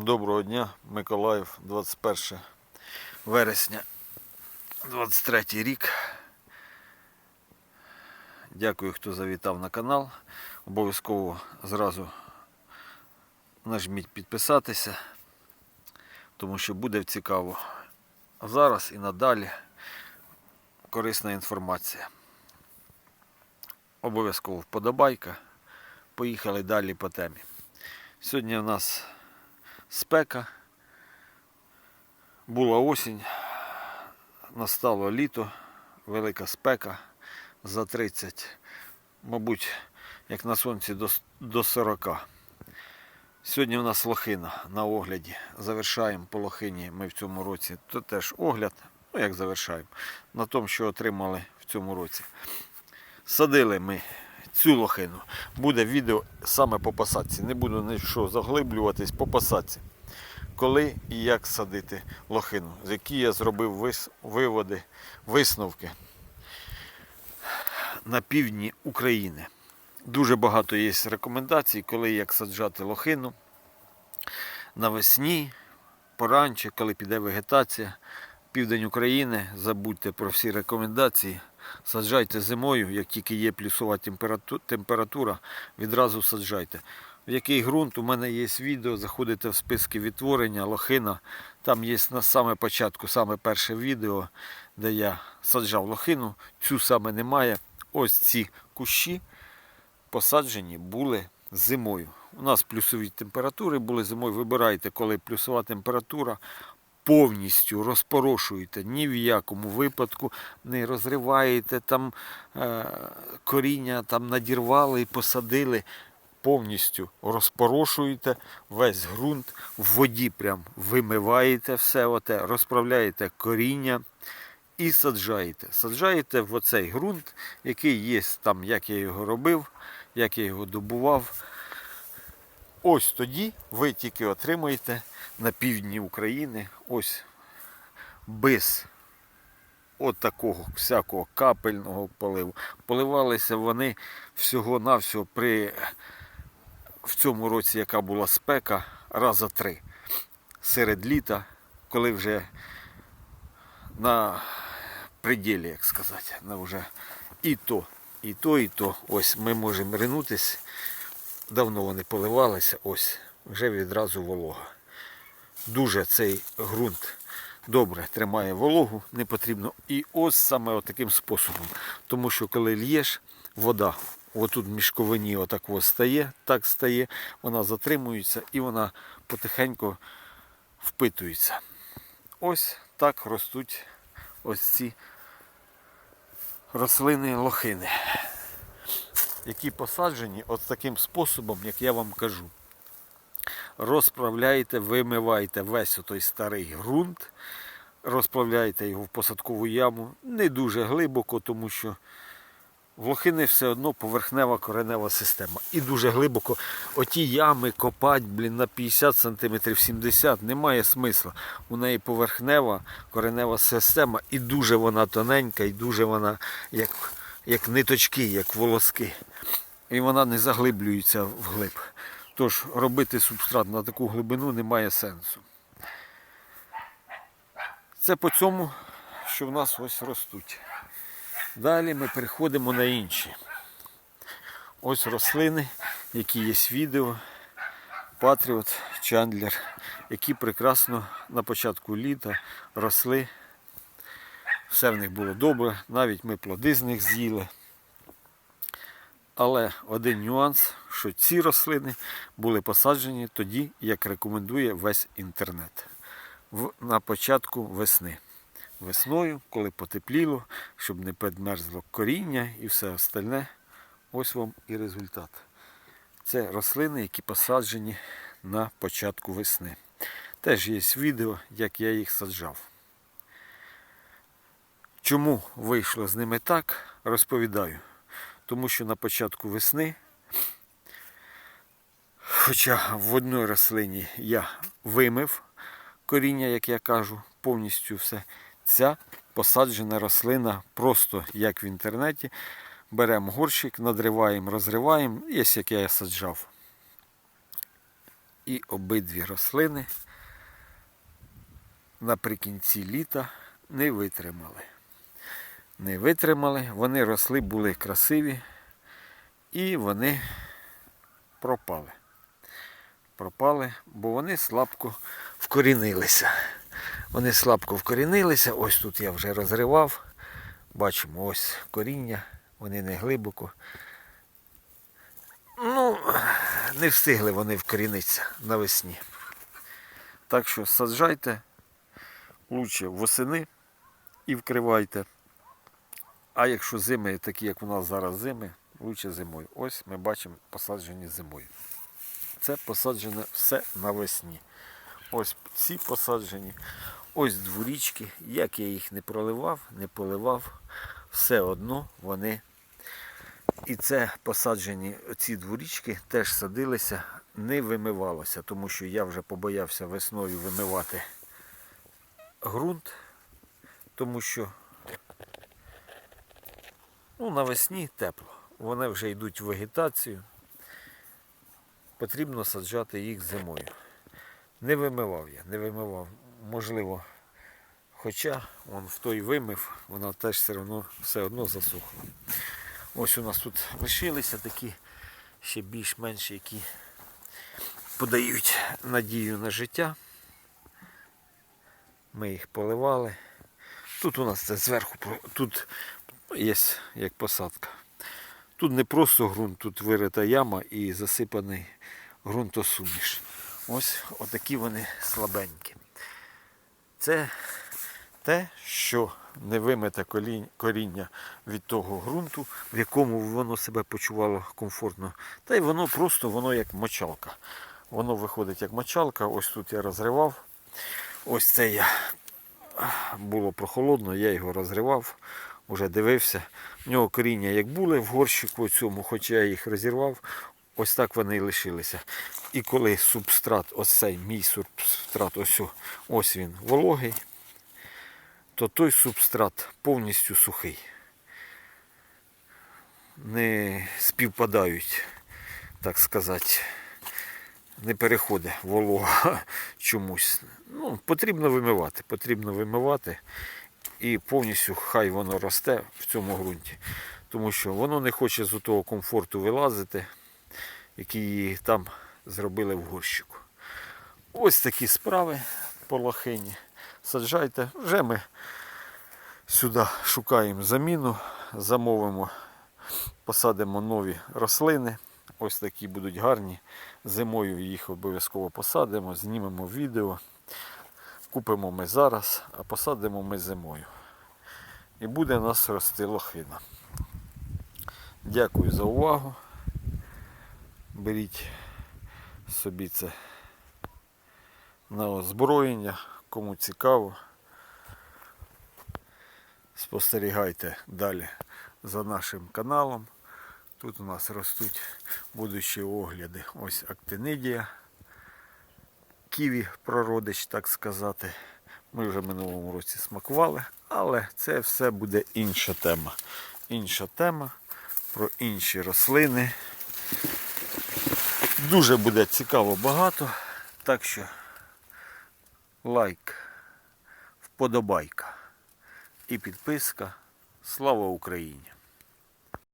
Доброго дня, Миколаїв, 21 вересня, 23 рік. Дякую, хто завітав на канал. Обов'язково зразу нажміть підписатися, тому що буде цікаво. Зараз і надалі корисна інформація. Обов'язково вподобайка. Поїхали далі по темі. Сьогодні у нас спека. Була осінь, настало літо, велика спека за 30, мабуть, як на сонці до, 40. Сьогодні у нас лохина на огляді. Завершаємо по лохині ми в цьому році. Це теж огляд, ну як завершаємо, на тому, що отримали в цьому році. Садили ми цю лохину. Буде відео саме по посадці. Не буду нічого заглиблюватись по посадці. Коли і як садити лохину, з які я зробив вис- виводи, висновки на півдні України. Дуже багато є рекомендацій, коли як саджати лохину навесні, поранче, коли піде вегетація. Південь України, забудьте про всі рекомендації. Саджайте зимою, як тільки є плюсова температура, відразу саджайте. В який ґрунт у мене є відео, заходите в списки відтворення, лохина. Там є на саме початку, саме перше відео, де я саджав лохину. Цю саме немає. Ось ці кущі посаджені були зимою. У нас плюсові температури були зимою. Вибирайте, коли плюсова температура. Повністю розпорошуєте, ні в якому випадку не розриваєте там е, коріння, там надірвали і посадили. Повністю розпорошуєте весь ґрунт, в воді прям вимиваєте все оте, розправляєте коріння і саджаєте. Саджаєте в оцей ґрунт, який є там, як я його робив, як я його добував. Ось тоді ви тільки отримаєте на півдні України ось без от всякого капельного поливу. Поливалися вони всього-навсього при в цьому році, яка була спека, раза три. Серед літа, коли вже на пределі, як сказати, на вже і то, і то, і то. Ось ми можемо ринутись. Давно вони поливалися, ось, вже відразу волога. Дуже цей ґрунт добре тримає вологу, не потрібно. І ось саме таким способом. Тому що коли л'єш, вода отут в мішковині отак ось стає, так стає, вона затримується і вона потихеньку впитується. Ось так ростуть ось ці рослини лохини, які посаджені от таким способом, як я вам кажу. Розправляєте, вимиваєте весь той старий ґрунт, розправляєте його в посадкову яму не дуже глибоко, тому що в лохини все одно поверхнева коренева система. І дуже глибоко оті ями копати, блін, на 50 см 70 немає смисла. У неї поверхнева коренева система і дуже вона тоненька, і дуже вона як, як ниточки, як волоски. І вона не заглиблюється вглиб. Тож робити субстрат на таку глибину немає сенсу. Це по цьому, що в нас ось ростуть. Далі ми переходимо на інші. Ось рослини, які є відео. Патріот, Чандлер, які прекрасно на початку літа росли. Все в них було добре, навіть ми плоди з них з'їли. Але один нюанс, що ці рослини були посаджені тоді, як рекомендує весь інтернет. В, на початку весни. Весною, коли потепліло, щоб не підмерзло коріння і все остальне. Ось вам і результат. Це рослини, які посаджені на початку весни. Теж є відео, як я їх саджав. Чому вийшло з ними так, розповідаю. Тому що на початку весни, хоча в одній рослині я вимив коріння, як я кажу, повністю все, ця посаджена рослина просто як в інтернеті. Беремо горщик, надриваємо, розриваємо, є як я саджав. І обидві рослини наприкінці літа не витримали. Не витримали, вони росли, були красиві, і вони пропали. Пропали, бо вони слабко вкорінилися. Вони слабко вкорінилися. Ось тут я вже розривав. Бачимо, ось коріння, вони не глибоко. Ну, не встигли вони вкорінитися навесні. Так що саджайте лучше восени і вкривайте. А якщо зими, такі як у нас зараз зими, лучше зимою. Ось ми бачимо посаджені зимою. Це посаджене все навесні. Ось ці посаджені. Ось дворічки. Як я їх не проливав, не поливав, все одно вони. І це посаджені ці дворічки теж садилися, не вимивалося, тому що я вже побоявся весною вимивати ґрунт, тому що ну, навесні тепло. Вони вже йдуть в вегетацію. Потрібно саджати їх зимою. Не вимивав я, не вимивав. Можливо, хоча он в той вимив, вона теж все одно, все одно засохла. Ось у нас тут лишилися такі ще більш-менш, які подають надію на життя. Ми їх поливали. Тут у нас це зверху, тут є як посадка. Тут не просто ґрунт, тут вирита яма і засипаний ґрунтосуміш. Ось отакі вони слабенькі. Це те, що не вимите коріння від того ґрунту, в якому воно себе почувало комфортно. Та й воно просто воно як мочалка. Воно виходить як мочалка. Ось тут я розривав. Ось це я було прохолодно, я його розривав, вже дивився. В нього коріння як були в горщику цьому, хоч я їх розірвав, ось так вони і лишилися. І коли субстрат, ось цей мій субстрат, ось, ось він вологий, то той субстрат повністю сухий. Не співпадають, так сказати, не переходить волога чомусь. Ну, потрібно вимивати, потрібно вимивати і повністю хай воно росте в цьому ґрунті. Тому що воно не хоче з того комфорту вилазити, який її там зробили в горщику. Ось такі справи по лохині. Саджайте. Вже ми сюди шукаємо заміну, замовимо, посадимо нові рослини. Ось такі будуть гарні. Зимою їх обов'язково посадимо, знімемо відео. Купимо ми зараз, а посадимо ми зимою. І буде у нас рости лохина. Дякую за увагу. Беріть собі це на озброєння, кому цікаво. Спостерігайте далі за нашим каналом. Тут у нас ростуть будущі огляди. Ось актинидія, ківі прородич, так сказати. Ми вже минулому році смакували, але це все буде інша тема. Інша тема про інші рослини. Дуже буде цікаво багато. Так що лайк, вподобайка і підписка. Слава Україні!